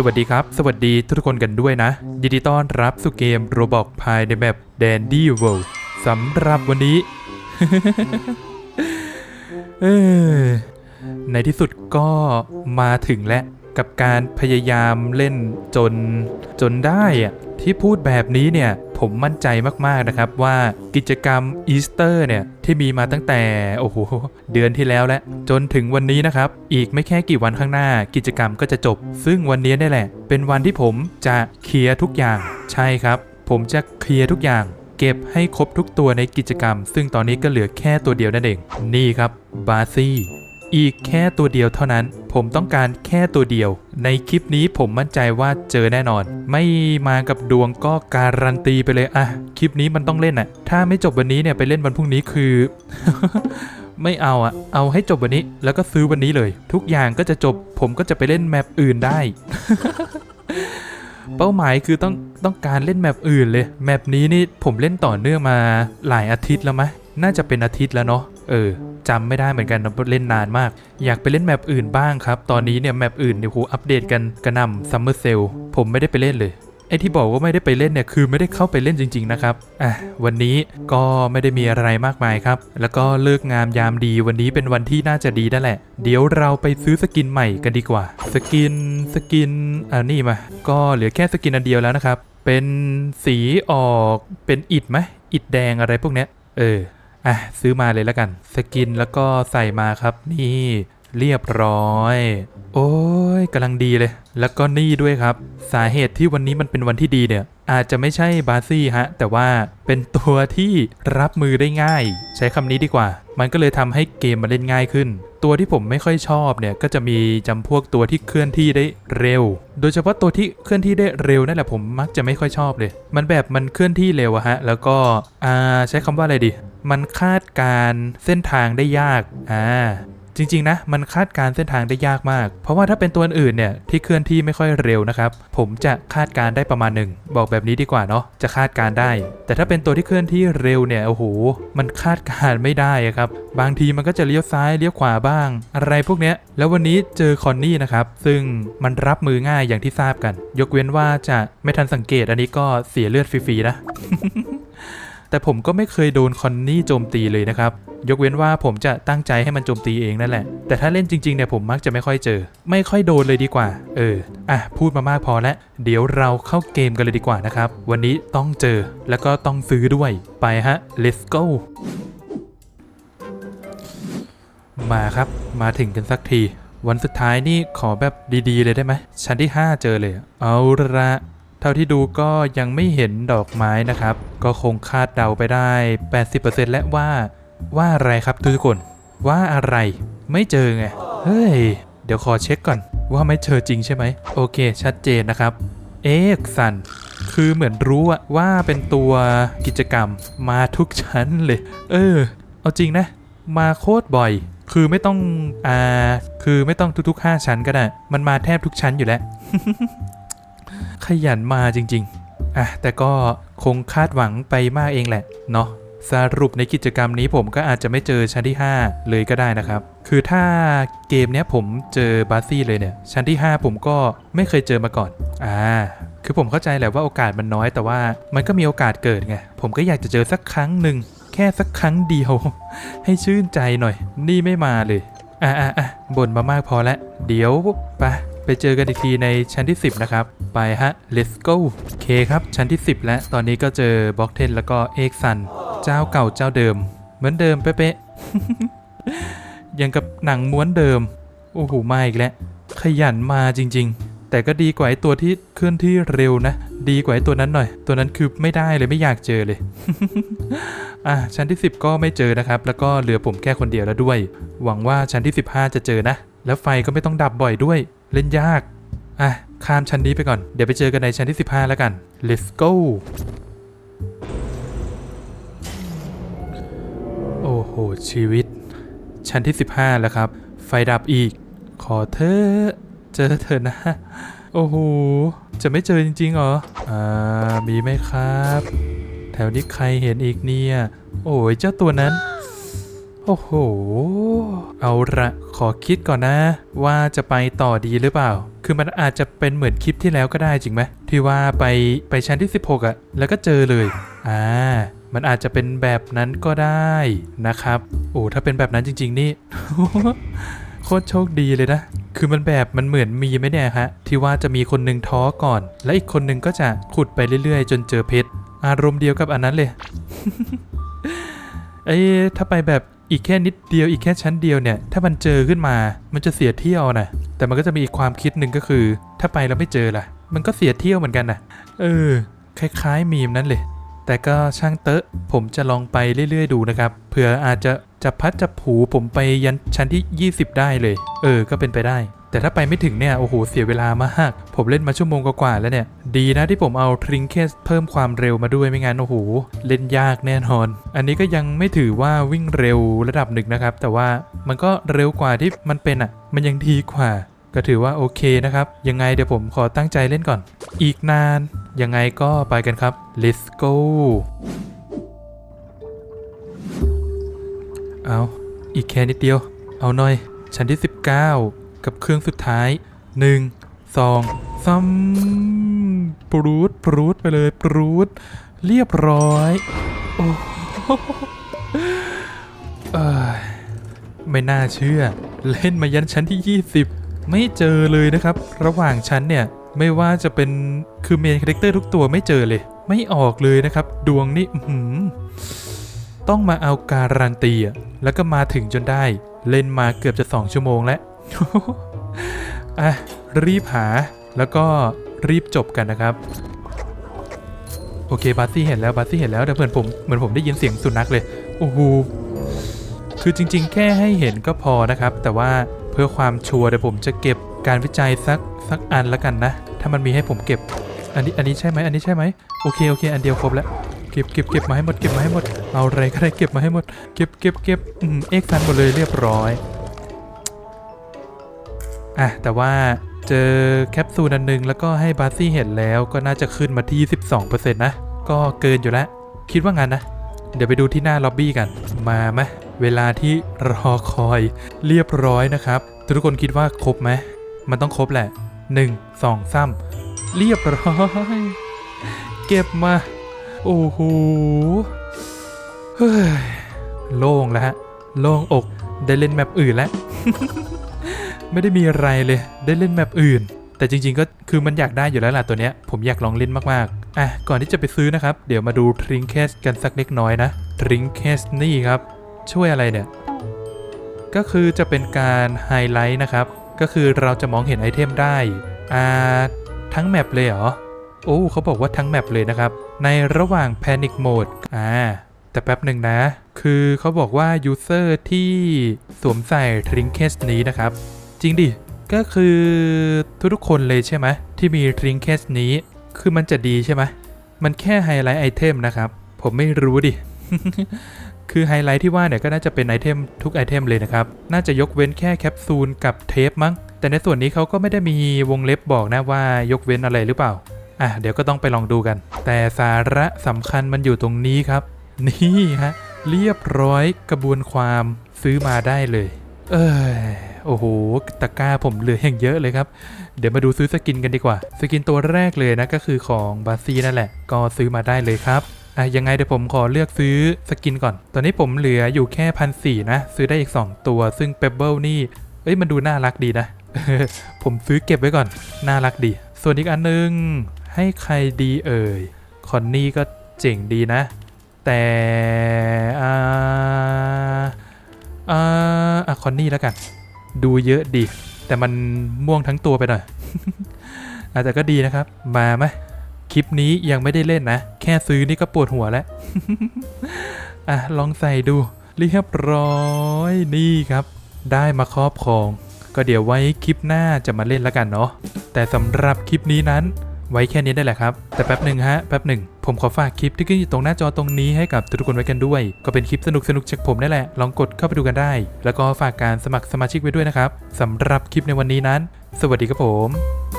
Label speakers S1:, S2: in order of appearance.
S1: สวัสดีครับ สวัสดีทุกคนกันด้วยนะ ยินดีต้อนรับสู่เกมโรบอกภายในแบบแดนดี้เวิลด์สำหรับวันนี้ ในที่สุดก็มาถึงแล้วกับการพยายามเล่นจนจนได้อะที่พูดแบบนี้เนี่ย ผมมั่นใจมากๆนะครับว่ากิจกรรมอีสเตอร์เนี่ยที่มีมาตั้งแต่โอ้โหเดือนที่แล้วและจนถึงวันนี้นะครับ อีกไม่แค่กี่วันข้างหน้า กิจกรรมก็จะจบ ซึ่งวันนี้นี่แหละ เป็นวันที่ผมจะเคลียร์ทุกอย่าง ใช่ครับ ผมจะเคลียร์ทุกอย่าง เก็บให้ครบทุกตัวในกิจกรรม ซึ่งตอนนี้ก็เหลือแค่ตัวเดียวนั่นเอง นี่ครับบาซี่ อีกแค่ตัวเดียวเท่านั้น ผมต้องการแค่ตัวเดียว ในคลิปนี้ผมมั่นใจว่าเจอแน่นอน ไม่มากับดวงก็การันตีไปเลยอะคลิปนี้มันต้องเล่นอะถ้าไม่จบวันนี้เนี่ยไปเล่นวันพรุ่งนี้คือ ไม่เอาอะเอาให้จบวันนี้ แล้วก็ซื้อวันนี้เลย ทุกอย่างก็จะจบ ผมก็จะไปเล่นแมปอื่นได้ เป้าหมายคือต้องต้องการเล่นแมปอื่นเลย แมปนี้นี่ผมเล่นต่อเนื่องมาหลายอาทิตย์แล้วมะน่าจะเป็นอาทิตย์แล้วเนาะ เออจำไม่ได้เหมือนกันนะเล่นนานมาก อยากไปเล่นแมปอื่นบ้างครับ ตอนนี้เนี่ยแมปอื่นเนี่ยโหอัปเดตกันกระนำซัมเมอร์เซลผมไม่ได้ไปเล่นเลยไอ้ที่บอกว่าไม่ได้ไปเล่นเนี่ยคือไม่ได้เข้าไปเล่นจริง ๆ นะครับ อะวันนี้ก็ไม่ได้มีอะไรมากมายครับ แล้วก็เลิกงามยามดีวันนี้เป็นวันที่น่าจะดีนั่นแหละ เดี๋ยวเราไปซื้อสกินใหม่กันดีกว่า สกินสกินอ่านี่มา ก็เหลือแค่สกินอันเดียวแล้วนะครับ เป็นสีออกเป็นอิดไหมอิดแดงอะไรพวกเนี้ย เออ อะซื้อมาเลยแล้วกัน สกินแล้วก็ใส่มาครับนี่ เรียบร้อย โอ้ยกำลังดีเลย แล้วก็นี่ด้วยครับ สาเหตุที่วันนี้มันเป็นวันที่ดีเนี่ย อาจจะไม่ใช่บาซี่ฮะ แต่ว่าเป็นตัวที่รับมือได้ง่าย ใช้คำนี้ดีกว่า มันก็เลยทำให้เกมมาเล่นง่ายขึ้น ตัวที่ผมไม่ค่อยชอบเนี่ย ก็จะมีจำพวกตัวที่เคลื่อนที่ได้เร็ว โดยเฉพาะตัวที่เคลื่อนที่ได้เร็วนั่นแหละผมมักจะไม่ค่อยชอบเลย มันแบบมันเคลื่อนที่เร็วอะฮะ แล้วก็อ่าใช้คำว่าอะไรดี มันคาดการเส้นทางได้ยากอ่า จริงๆนะมันคาดการเส้นทางได้ยากมาก เพราะว่าถ้าเป็นตัวอื่นเนี่ยที่เคลื่อนที่ไม่ค่อยเร็วนะครับผมจะคาดการได้ประมาณหนึ่งบอกแบบนี้ดีกว่าเนาะจะคาดการได้ แต่ถ้าเป็นตัวที่เคลื่อนที่เร็วเนี่ยโอ้โหมันคาดการไม่ได้อะครับบางทีมันก็จะเลี้ยวซ้ายเลี้ยวขวาบ้าง อะไรพวกเนี้ยแล้ววันนี้เจอคอนนี่นะครับซึ่งมันรับมือง่ายอย่างที่ทราบกัน ยกเว้นว่าจะไม่ทันสังเกตอันนี้ก็เสียเลือดฟรีๆนะ แต่ผมก็ไม่เคยโดนคอนนี่โจมตีเลยนะครับ ยกเว้นว่าผมจะตั้งใจให้มันโจมตีเองนั่นแหละ แต่ถ้าเล่นจริงๆเนี่ยผมมักจะไม่ค่อยเจอ ไม่ค่อยโดนเลยดีกว่า เออ อะ พูดมามากพอแล้ว เดี๋ยวเราเข้าเกมกันเลยดีกว่านะครับ วันนี้ต้องเจอแล้วก็ต้องซื้อด้วย ไปฮะ let's go มาครับ มาถึงกันสักที วันสุดท้ายนี่ขอแบบดีๆเลยได้ไหมชั้นที่ 5 เจอเลย เอาละ เท่าที่ดูก็ยังไม่เห็นดอกไม้นะครับ ก็คงคาดเดาไปได้ 80%และว่า ว่าอะไรครับทุกคน ว่าอะไร ไม่เจอไง เฮ้ย เดี๋ยวขอเช็คก่อน ว่าไม่เจอจริงใช่ไหม โอเค ชัดเจนนะครับ เอ็กซัน คือเหมือนรู้ว่าเป็นตัวกิจกรรมมาทุกชั้นเลย เออ เอาจริงนะ มาโคตรบ่อย คือไม่ต้อง อ่า คือไม่ต้องทุกๆ5ชั้นก็ได้ มันมาแทบทุกชั้นอยู่แล้ว ขยันมาจริงๆอะแต่ก็คงคาดหวังไปมากเองแหละเนาะสรุปในกิจกรรมนี้ผมก็อาจจะไม่เจอชั้นที่ 5 เลยก็ได้นะครับ คือถ้าเกมเนี้ยผมเจอบาซี่เลยเนี่ย ชั้นที่ 5 ผมก็ไม่เคยเจอมาก่อน อ่า คือผมเข้าใจแหละว่าโอกาสมันน้อยแต่ว่ามันก็มีโอกาสเกิดไง ผมก็อยากจะเจอสักครั้งหนึ่งแค่สักครั้งเดียว ให้ชื่นใจหน่อย นี่ไม่มาเลย อะอะอะบ่นมามากพอแล้ว เดี๋ยวไป ไปเจอกันอีกทีในชั้นที่ 10 นะครับ ไปฮะ let's go โอเคครับ ชั้นที่ 10 แล้วตอนนี้ก็เจอบล็อกเทนแล้วก็เอกซัน เจ้าเก่าเจ้าเดิม เหมือนเดิมเป๊ะๆยังกับหนังม้วนเดิม โอ้โหมาอีกแล้ว ขยันมาจริง ๆ แต่ก็ดีกว่าไอ้ตัวที่เคลื่อนที่เร็วนะ ดีกว่าไอ้ตัวนั้นหน่อย ตัวนั้นคือไม่ได้เลยไม่อยากเจอเลย อะชั้นที่ 10 ก็ไม่เจอนะครับ แล้วก็เหลือผมแค่คนเดียวแล้วด้วย หวังว่าชั้นที่ 15 จะเจอนะ แล้วไฟก็ไม่ต้องดับบ่อยด้วย เล่นยาก อะ ข้ามชั้นนี้ไปก่อน เดี๋ยวไปเจอกันในชั้นที่ 15 แล้วกัน let's go โอ้โห ชีวิต ชั้นที่ 15 แล้วครับ ไฟดับอีก ขอเธอ เจอเธอะนะ โอ้โห จะไม่เจอจริงๆเหรอ อ่า มีไหมครับ แถวนี้ใครเห็นอีกเนี่ย โอ้ยเจ้าตัวนั้น โอ้โห เอาละขอคิดก่อนนะ ว่าจะไปต่อดีหรือเปล่า คือมันอาจจะเป็นเหมือนคลิปที่แล้วก็ได้จริงไหมที่ว่าไปไปชั้นที่ 16อะแล้วก็เจอเลย อ่า มันอาจจะเป็นแบบนั้นก็ได้นะครับ โอ้ถ้าเป็นแบบนั้นจริง ๆ นี่ โคตรโชคดีเลยนะ คือมันแบบมันเหมือนมีไหมเนี่ยฮะ ที่ว่าจะมีคนหนึ่งท้อก่อน และอีกคนหนึ่งก็จะขุดไปเรื่อยๆ จนเจอเพชร อารมณ์เดียวกับอันนั้นเลย เอ้ถ้าไปแบบ อีกแค่นิดเดียวอีกแค่ชั้นเดียวเนี่ย ถ้ามันเจอขึ้นมา มันจะเสียเที่ยวนะ แต่มันก็จะมีอีกความคิดหนึ่งก็คือ ถ้าไปแล้วไม่เจอล่ะ มันก็เสียเที่ยวเหมือนกันนะเออ คล้ายๆมีมนั้นเลย แต่ก็ช่างเตอะ ผมจะลองไปเรื่อย ๆ ดูนะครับ เผื่ออาจจะจะพัดจะผูผมไปยันชั้นที่ 20 ได้เลย เออ ก็เป็นไปได้ แต่ถ้าไปไม่ถึงเนี่ย โอ้โห เสียเวลามาก ผมเล่นมาชั่วโมงกว่าแล้วเนี่ย ดีนะที่ผมเอาทริงเคสเพิ่มความเร็วมาด้วยไม่งั้น โอ้โห เล่นยากแน่นอน อันนี้ก็ยังไม่ถือว่าวิ่งเร็วระดับหนึ่งนะครับ แต่ว่ามันก็เร็วกว่าที่มันเป็นอะ มันยังดีกว่า ก็ถือว่าโอเคนะครับ ยังไงเดี๋ยวผมขอตั้งใจเล่นก่อน อีกนาน ยังไงก็ไปกันครับ let's go เอาอีกแค่นิดเดียว เอาหน่อย ชั้นที่ 19 กับเครื่องสุดท้าย1 2 3ปรูดปรูดไปเลยปรูดเรียบร้อยโอ้โหเอ้ยไม่น่าเชื่อ เล่นมายันชั้นที่ 20 ไม่เจอเลยนะครับ ระหว่างชั้นเนี่ย ไม่ว่าจะเป็นคือเมนคาแรคเตอร์ทุกตัวไม่เจอเลย ไม่ออกเลยนะครับ ดวงนี่หืต้องมาเอาการันตีอะแล้วก็มาถึงจนได้ เล่นมาเกือบจะ 2 ชั่วโมงแล้ว อะรีบหาแล้วก็รีบจบกันนะครับ โอเคบาสซี่เห็นแล้วบาสซี่เห็นแล้วแต่เหมือนผมเหมือนผมได้ยินเสียงสุนัขเลยโอ้โหคือจริง ๆ แค่ให้เห็นก็พอนะครับ แต่ว่าเพื่อความชัวร์เดี๋ยวผมจะเก็บการวิจัยสักสักอันล้วกันนะ ถ้ามันมีให้ผมเก็บ อันนี้อันนี้ใช่ไหมอันนี้ใช่ไหมโอเคโอเค อันเดียวครบแล้วเก็บเก็บเก็บมาให้หมดเก็บมาให้หมดเอาอะไรก็ได้เก็บมาให้หมด เก็บเก็บเก็บอืมเอ็กซันหมดเลยเรียบร้อย อะแต่ว่าเจอแคปซูลอันหนึง แล้วก็ให้บาร์ซี่เห็นแล้วก็น่าจะขึ้นมาที่ 12%นะ ก็เกินอยู่แล้ว คิดว่างั้นนะ เดี๋ยวไปดูที่หน้าล็อบบี้กัน มาไหมเวลาที่รอคอยเรียบร้อยนะครับ ทุกคนคิดว่าครบไหม มันต้องครบแหละ 1 2 3 เรียบร้อย เก็บมา โอ้โหเฮ้ยโล่งแล้วฮะ โล่งอกได้เล่นแมปอื่นแล้ว ไม่ได้มีอะไรเลย ได้เล่นแมปอื่น แต่จริง ๆ ก็คือมันอยากได้อยู่แล้วล่ะตัวเนี้ย ผมอยากลองเล่นมากๆ อะ ก่อนที่จะไปซื้อนะครับ เดี๋ยวมาดูทริงเคสกันสักเล็กน้อยนะทริงเคสนี่ครับ ช่วยอะไรเนี่ย ก็คือจะเป็นการไฮไลท์นะครับ ก็คือเราจะมองเห็นไอเทมได้ อ่า ทั้งแมปเลยเหรอ โอ้เขาบอกว่าทั้งแมปเลยนะครับ ในระหว่าง Panic Mode อ่าแต่แป๊บหนึ่งนะ คือเขาบอกว่า User ที่สวมใส่ Trinket นี้นะครับ จริงดิ ก็คือทุกๆคนเลยใช่ไหมที่มี Trinket นี้ คือมันจะดีใช่ไหมมันแค่ไฮไลท์ไอเทมนะครับ ผมไม่รู้ดิ คือไฮไลท์ที่ว่าเนี่ยก็น่าจะเป็นไอเทมทุกไอเทมเลยนะครับ น่าจะยกเว้นแค่แคปซูลกับเทปมั้ง แต่ในส่วนนี้เขาก็ไม่ได้มีวงเล็บบอกนะว่ายกเว้นอะไรหรือเปล่า อะเดี๋ยวก็ต้องไปลองดูกัน แต่สาระสำคัญมันอยู่ตรงนี้ครับ นี่ฮะ เรียบร้อยกระบวนความซื้อมาได้เลย เอย โอ้โหตะกร้าผมเหลืออย่างเยอะเลยครับ เดี๋ยวมาดูซื้อสกินกันดีกว่า สกินตัวแรกเลยนะก็คือของบาซีนั่นแหละ ก็ซื้อมาได้เลยครับอะยังไงเดี๋ยวผมขอเลือกซื้อสกินก่อน ตอนนี้ผมเหลืออยู่แค่พันสี่นะ ซื้อได้อีก 2 ตัว ซึ่งเปเบิลนี่ เอ้ยมันดูน่ารักดีนะ ผมซื้อเก็บไว้ก่อน น่ารักดี ส่วนอีกอันนึง ให้ใครดีเอ่ย คอนนี่ก็เจ๋งดีนะ แต่อ่าอ่าคอนนี่แล้วกัน ดูเยอะดี แต่มันม่วงทั้งตัวไปหน่อยอาจจะก็ดีนะครับ มาไหมคลิปนี้ยังไม่ได้เล่นนะ แค่ซื้อนี่ก็ปวดหัวแล้วอะลองใส่ดู เรียบร้อยนี่ครับ ได้มาครอบครอง ก็เดี๋ยวไว้คลิปหน้าจะมาเล่นแล้วกันเนาะแต่สำหรับคลิปนี้นั้น ไว้แค่นี้ได้แหละครับ แต่แป๊บหนึ่งฮะ แป๊บหนึ่ง ผมขอฝากคลิปที่ขึ้นอยู่ตรงหน้าจอตรงนี้ให้กับทุกคนไว้กันด้วย ก็เป็นคลิปสนุกสนุกจากผมนั่นแหละ ลองกดเข้าไปดูกันได้ แล้วก็ฝากการสมัครสมาชิกไว้ด้วยนะครับสำหรับคลิปในวันนี้นั้น สวัสดีครับผม